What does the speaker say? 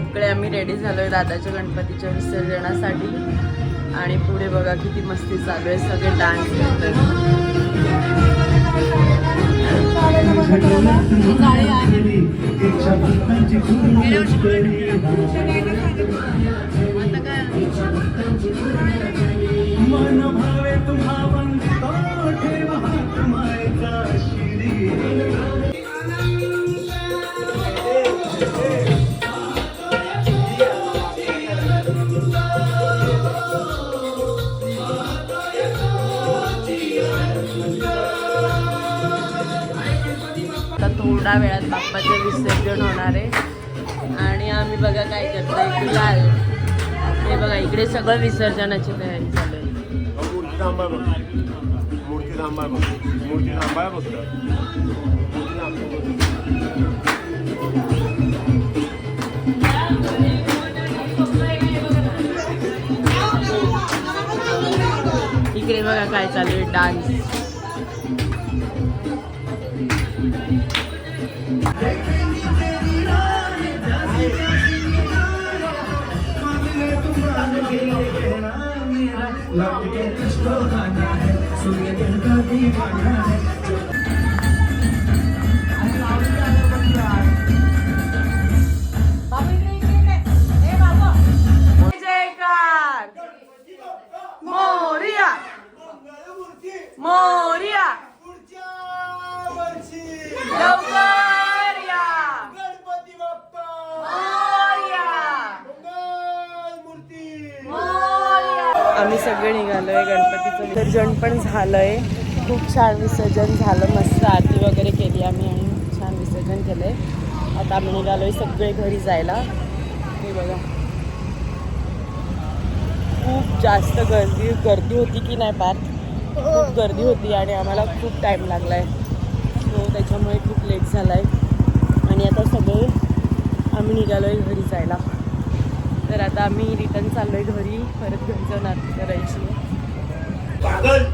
सगळे आम्ही रेडी झालोय दादाच्या गणपतीच्या विसर्जनासाठी. आणि पुढे बघा किती मस्ती चालू आहे सगळे डान्स करतात. थोडा वेळात बाप्पाचे विसर्जन होणार आहे. आणि आम्ही बघा काय करतोय गुलाल हे बघा इकडे सगळं विसर्जनाची तयारी चालू आहे. मूर्ती बघ. मूर्ती. इकडे बघा काय चालू आहे डान्स. लौट के तुझको आना है सूर्य दिन का दीवाना है जयकार आम्ही सगळे निघालो आहे गणपतीचं विसर्जन पण झालं आहे खूप छान विसर्जन झालं. मस्त आरती वगैरे केली आम्ही आणि छान विसर्जन केलं आहे आता आम्ही निघालो आहे सगळे घरी जायला. हे बघा. खूप जास्त गर्दी गर्दी होती की नाही पार खूप गर्दी होती आणि आम्हाला खूप टाईम लागला आहे सो त्याच्यामुळे खूप लेट झाला आहे आणि आता सगळे आम्ही निघालो आहे घरी जायला. तर आता आम्ही रिटर्न चाललोय आहे घरी. परत घरी जाऊन आरती करायची. पागल!